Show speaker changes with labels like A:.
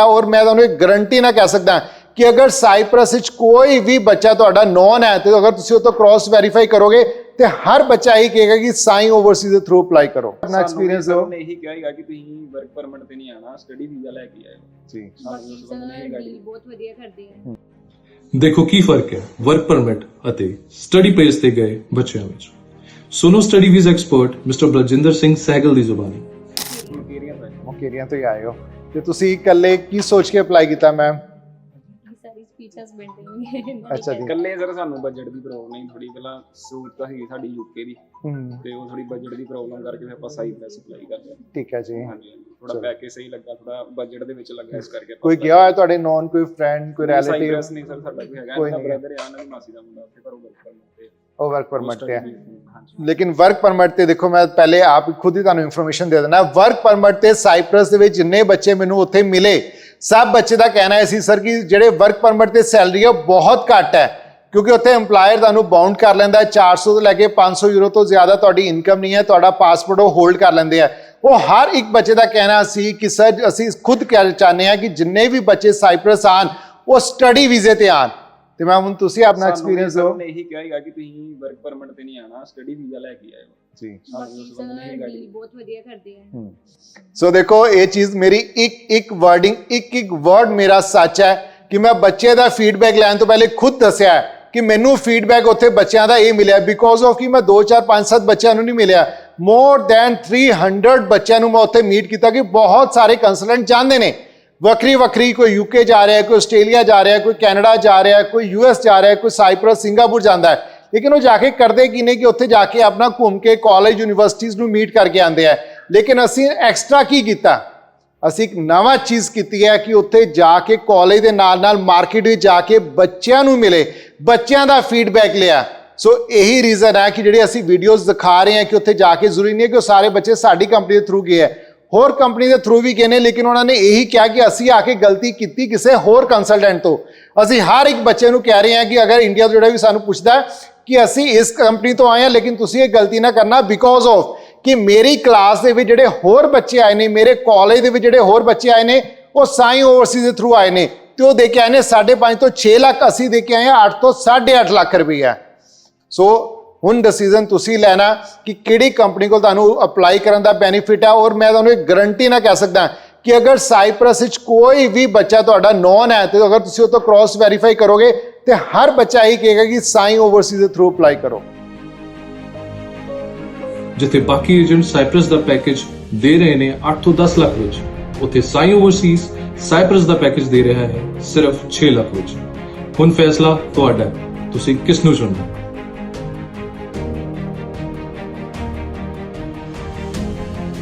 A: ਹੈ ਔਰ ਮੈਂ ਤੁਹਾਨੂੰ ਇੱਕ ਗਾਰੰਟੀ ਨਾਲ ਕਹਿ ਸਕਦਾ ਕਿ ਅਗਰ ਸਾਈਪ੍ਰਸ ਵਿੱਚ ਕੋਈ ਵੀ ਬੱਚਾ ਤੁਹਾਡਾ ਨੌਨ ਹੈ ਤੇ ਅਗਰ ਤੁਸੀਂ ਉਹ ਤੋਂ ਕ੍ਰਾਸ ਵੈਰੀਫਾਈ ਕਰੋਗੇ ਤੇ ਹਰ ਬੱਚਾ ਇਹ ਕਹੇਗਾ ਕਿ ਸਾਈ ਓਵਰਸੀਜ਼ ਦੇ ਥਰੂ ਅਪਲਾਈ ਕਰੋ। ਆਪਣਾ ਐਕਸਪੀਰੀਅੰਸ ਦਿਓ।
B: ਨੇ ਇਹੀ ਕਿਹਾ ਹੈਗਾ ਕਿ ਤੁਸੀਂ ਵਰਕ ਪਰਮਿਟ ਤੇ ਨਹੀਂ ਆਣਾ ਸਟੱਡੀ ਵੀਜ਼ਾ ਲੈ ਕੇ ਆਇਓ।
A: ਜੀ।
C: ਬਹੁਤ ਵਧੀਆ ਕਰਦੇ ਆ।
D: ਦੇਖੋ ਕੀ ਫ਼ਰਕ ਹੈ ਵਰਕ ਪਰਮਿਟ ਅਤੇ ਸਟੱਡੀ ਪੇਸ ਤੇ ਗਏ ਬੱਚਿਆਂ ਵਿੱਚ। ਸੁਨੋ study visa expert mister Baljinder Singh Sehgal ਦੀ ਜ਼ੁਬਾਨੀ।
B: ਮੁਕੇਰੀਆਂ ਤੋਂ
A: ਮੁਕੇਰੀਆਂ ਤੋਂ ਹੀ ਆਏ ਹੋ। ਤੇ ਤੁਸੀਂ ਇਕੱਲੇ ਕੀ ਸੋਚ ਕੇ ਅਪਲਾਈ ਕੀਤਾ ਮੈਮ
C: ਸਾਰੀ ਨੇ
A: ਅੱਛਾ ਜੀ।
B: ਇਕੱਲੇ ਸਰ ਸਾਨੂੰ ਬਜਟ ਦੀ ਪ੍ਰੋਬਲਮ ਨਹੀਂ ਥੋੜੀ ਪਹਿਲਾਂ ਸੂਟ ਤਾਂ ਹੈਗੀ ਸਾਡੀ ਯੂਕੇ ਦੀ। ਤੇ ਉਹ ਥੋੜੀ ਬਜਟ ਦੀ ਪ੍ਰੋਬਲਮ ਕਰਕੇ ਫਿਰ ਆਪਾਂ ਸਾਈ ਪ੍ਰੈਸ ਅਪਲਾਈ ਕਰ ਲਿਆ
A: ਠੀਕ ਹੈ ਜੀ।
B: ਹਾਂਜੀ। ਥੋੜਾ ਪੈਕੇਜ ਸਹੀ ਲੱਗਾ ਥੋੜਾ ਬਜਟ ਦੇ ਵਿੱਚ ਲੱਗਾ ਇਸ ਕਰਕੇ।
A: ਕੋਈ ਗਿਆ ਹੋਇਆ ਤੁਹਾਡੇ ਨੌਨ ਕੋਈ ਫਰੈਂਡ ਕੋਈ ਰਿਲੇਟਿਵ
B: ਨਹੀਂ ਸਰ ਸਾਡਾ ਕੋਈ ਹੈਗਾ।
A: ਕੋਈ।
B: ਬ੍ਰਦਰ ਆ ਨਾ ਮਾਸੀ ਦਾ ਮੁੰਡਾ ਉੱਥੇ ਘਰੋਂ ਵਰਕ ਕਰਦੇ
A: ਉਹ ਵਰਕ ਪਰਮਿਟ ਤੇ ਹੈ। ਲੇਕਿਨ ਵਰਕ ਪਰਮਿਟ ਤੇ ਦੇਖੋ ਮੈਂ ਪਹਿਲੇ ਆਪ ਹੀ ਖੁਦ ਹੀ ਤੁਹਾਨੂੰ ਇਨਫੋਰਮੇਸ਼ਨ ਦੇ ਦਿੰਦਾ। ਵਰਕ ਪਰਮਿਟ ਤੇ ਸਾਈਪ੍ਰਸ ਦੇ ਵਿੱਚ ਜਿੰਨੇ ਬੱਚੇ ਮੈਨੂੰ ਉੱਥੇ ਮਿਲੇ ਸਭ ਬੱਚੇ ਦਾ ਕਹਿਣਾ ਹੈ ਸੀ ਸਰ ਕਿ ਜਿਹੜੇ ਵਰਕ ਪਰਮਿਟ ਤੇ ਸੈਲਰੀ ਹੈ ਬਹੁਤ ਘੱਟ ਹੈ। ਕਿਉਂਕਿ ਉੱਥੇ EMPLOYER ਤੁਹਾਨੂੰ ਬਾਉਂਡ ਕਰ ਲੈਂਦਾ ਹੈ। 400 ਤੋਂ ਲੈ ਕੇ 500 ਯੂਰੋ ਤੋਂ ਜ਼ਿਆਦਾ ਤੁਹਾਡੀ ਇਨਕਮ ਨਹੀਂ ਹੈ ਤੁਹਾਡਾ ਪਾਸਪੋਰਟ ਉਹ ਹੋਲਡ ਕਰ ਲੈਂਦੇ ਆ। ਉਹ ਹਰ ਇੱਕ ਬੱਚੇ ਦਾ ਕਹਿਣਾ ਸੀ ਕਿ ਸਰ ਅਸੀਂ ਖੁਦ ਕਹਿ ਚਾਹੁੰਦੇ ਹਾਂ ਕਿ ਜਿੰਨੇ ਵੀ ਬੱਚੇ ਸਾਈਪ੍ਰਸ ਆਣ ਉਹ ਸਟੱਡੀ ਵੀਜ਼ੇ ਤੇ ਆਣ ਤੇ ਮੈਂ ਹੁਣ ਤੁਸੀਂ ਆਪਣਾ ਐਕਸਪੀਰੀਅੰਸ ਦਿਓ।
B: ਨੇ ਇਹੀ ਕਿਹਾ ਹੈਗਾ ਕਿ ਤੁਸੀਂ ਵਰਕ ਪਰਮਿਟ ਤੇ ਨਹੀਂ ਆਣਾ ਸਟੱਡੀ ਵੀਜ਼ਾ ਲੈ ਕੇ ਆਇਓ।
A: ਜੀ।
C: ਬਹੁਤ ਵਧੀਆ ਕਰਦੇ ਆ।
A: ਸੋ ਦੇਖੋ ਇਹ ਚੀਜ਼ ਮੇਰੀ ਇੱਕ ਇੱਕ ਵਰਡਿੰਗ ਇੱਕ ਇੱਕ ਵਰਡ ਮੇਰਾ ਸੱਚ ਹੈ ਕਿ ਮੈਂ ਬੱਚੇ ਦਾ ਫੀਡਬੈਕ ਲੈਣ ਤੋਂ ਪਹਿਲੇ ਖੁਦ ਦੱਸਿਆ ਹੈ ਕਿ ਮੈਨੂੰ ਫੀਡਬੈਕ ਉੱਥੇ ਬੱਚਿਆਂ ਦਾ ਇਹ ਮਿਲਿਆ ਬਿਕੋਜ਼ ਆਫ ਕਿ ਮੈਂ 2 4 5 7 ਬੱਚਿਆਂ ਨੂੰ ਨਹੀਂ ਮਿਲਿਆ। ਮੋਰ ਦੈਨ 300 ਬੱਚਿਆਂ ਨੂੰ ਮੈਂ ਉੱਥੇ ਮੀਟ ਕੀਤਾ ਕਿ ਬਹੁਤ ਸਾਰੇ ਕੰਸਲਟੈਂਟ ਜਾਂਦੇ ਨੇ। ਵੱਖਰੀ ਵੱਖਰੀ ਕੋਈ ਯੂਕੇ ਜਾ ਰਿਹਾ ਕੋਈ ਆਸਟ੍ਰੇਲੀਆ ਜਾ ਰਿਹਾ ਕੋਈ ਕੈਨੇਡਾ ਜਾ ਰਿਹਾ ਹੈ, ਕੋਈ ਯੂਐਸ ਜਾ ਰਿਹਾ ਕੋਈ ਸਾਈਪ੍ਰਸ ਸਿੰਗਾਪੁਰ ਜਾਂਦਾ ਹੈ। ਲੇਕਿਨ ਉਹ ਜਾ ਕੇ ਕਰਦੇ ਕੀ ਨੇ ਕਿ ਉੱਥੇ ਜਾ ਕੇ ਆਪਣਾ ਘੁੰਮ ਕੇ ਕਾਲਜ ਯੂਨੀਵਰਸਿਟੀਜ਼ ਨੂੰ ਮੀਟ ਕਰਕੇ ਆਉਂਦੇ ਆ। ਲੇਕਿਨ ਅਸੀਂ ਐਕਸਟਰਾ ਕੀ ਕੀਤਾ? ਅਸੀਂ ਇੱਕ ਨਵਾਂ ਚੀਜ਼ ਕੀਤੀ ਹੈ ਕਿ ਉੱਥੇ ਜਾ ਕੇ ਕਾਲਜ ਦੇ ਨਾਲ ਨਾਲ ਮਾਰਕੀਟ ਵਿੱਚ ਜਾ ਕੇ ਬੱਚਿਆਂ ਨੂੰ ਮਿਲੇ। ਬੱਚਿਆਂ ਦਾ ਫੀਡਬੈਕ ਲਿਆ। ਸੋ ਇਹੀ ਰੀਜ਼ਨ ਹੈ ਕਿ ਜਿਹੜੇ ਅਸੀਂ ਵੀਡੀਓਜ਼ ਦਿਖਾ ਰਹੇ ਹਾਂ ਕਿ ਉੱਥੇ ਜਾ ਕੇ ਜ਼ਰੂਰੀ ਨਹੀਂ ਹੈ ਕਿ ਉਹ ਸਾਰੇ ਬੱਚੇ ਸਾਡੀ ਕੰਪਨੀ ਦੇ ਥਰੂ ਗਏ ਹੈ। ਹੋਰ ਕੰਪਨੀ ਦੇ ਥਰੂ ਵੀ ਗਏ ਨੇ, ਲੇਕਿਨ ਉਹਨਾਂ ਨੇ ਇਹੀ ਕਿਹਾ ਕਿ ਅਸੀਂ ਆ ਕੇ ਗਲਤੀ ਕੀਤੀ ਕਿਸੇ ਹੋਰ ਕੰਸਲਟੈਂਟ ਤੋਂ। ਅਸੀਂ ਹਰ ਇੱਕ ਬੱਚੇ ਨੂੰ ਕਹਿ ਰਹੇ ਹਾਂ ਕਿ ਅਗਰ ਇੰਡੀਆ ਤੋਂ ਜਿਹੜਾ ਵੀ ਸਾਨੂੰ ਪੁੱਛਦਾ ਕਿ ਅਸੀਂ ਇਸ ਕੰਪਨੀ ਤੋਂ ਆਏ ਹਾਂ, ਲੇਕਿਨ ਤੁਸੀਂ ਇਹ ਗਲਤੀ ਨਾ ਕਰਨਾ ਬਿਕੋਜ਼ ਆਫ ਕਿ ਮੇਰੀ ਕਲਾਸ ਦੇ ਵਿੱਚ ਜਿਹੜੇ ਹੋਰ ਬੱਚੇ ਆਏ ਨੇ, ਮੇਰੇ ਕਾਲਜ ਦੇ ਵਿੱਚ ਜਿਹੜੇ ਹੋਰ ਬੱਚੇ ਆਏ ਨੇ, ਉਹ ਸਾਈ ਓਵਰਸੀਜ਼ ਦੇ ਥਰੂ ਆਏ ਨੇ। ਤੇ ਉਹ ਦੇ ਕੇ ਆਏ ਨੇ 5.5 ਤੋਂ 6 ਲੱਖ ਅਸੀਂ ਦੇ ਕੇ ਆਏ ਹਾਂ 8 ਤੋਂ 8.5 ਲੱਖ ਰੁਪਈਆ। ਸੋ ਹੁਣ ਡਿਸੀਜਨ ਤੁਸੀਂ ਲੈਣਾ ਕਿ ਕਿਹੜੀ ਕੰਪਨੀ ਕੋਲ ਤੁਹਾਨੂੰ ਅਪਲਾਈ ਕਰਨ ਦਾ ਬੈਨੀਫਿਟ ਹੈ ਔਰ ਮੈਂ ਤੁਹਾਨੂੰ ਇੱਕ ਗਾਰੰਟੀ ਨਾਲ ਕਹਿ ਸਕਦਾ ਕਿ ਅਗਰ ਸਾਈਪ੍ਰਸ ਵਿੱਚ ਕੋਈ ਵੀ ਬੱਚਾ ਤੁਹਾਡਾ ਨੌਨ ਹੈ, ਤੇ ਅਗਰ ਤੁਸੀਂ ਉਹ ਤੋਂ ਕ੍ਰਾਸ ਵੈਰੀਫਾਈ ਕਰੋਗੇ, ਤੇ ਹਰ ਬੱਚਾ ਇਹ ਕਹੇਗਾ ਕਿ ਸਾਈ ਓਵਰਸੀਜ਼ ਦੇ ਥਰੂ ਅਪਲਾਈ ਕਰੋ।
D: ਜਿੱਥੇ ਬਾਕੀ ਏਜੰਟ ਸਾਈਪ੍ਰਸ ਦਾ ਪੈਕੇਜ ਦੇ ਰਹੇ ਨੇ 8 ਤੋਂ 10 ਲੱਖ ਵਿੱਚ, ਉੱਥੇ ਸਾਈ ਓਵਰਸੀਜ਼ ਸਾਈਪ੍ਰਸ ਦਾ ਪੈਕੇਜ ਦੇ ਰਿਹਾ ਹੈ ਸਿਰਫ 6 ਲੱਖ ਵਿੱਚ। ਹੁਣ ਫੈਸਲਾ ਤੁਹਾਡਾ ਤੁਸੀਂ ਕਿਸ ਨੂੰ ਚੁਣਨਾ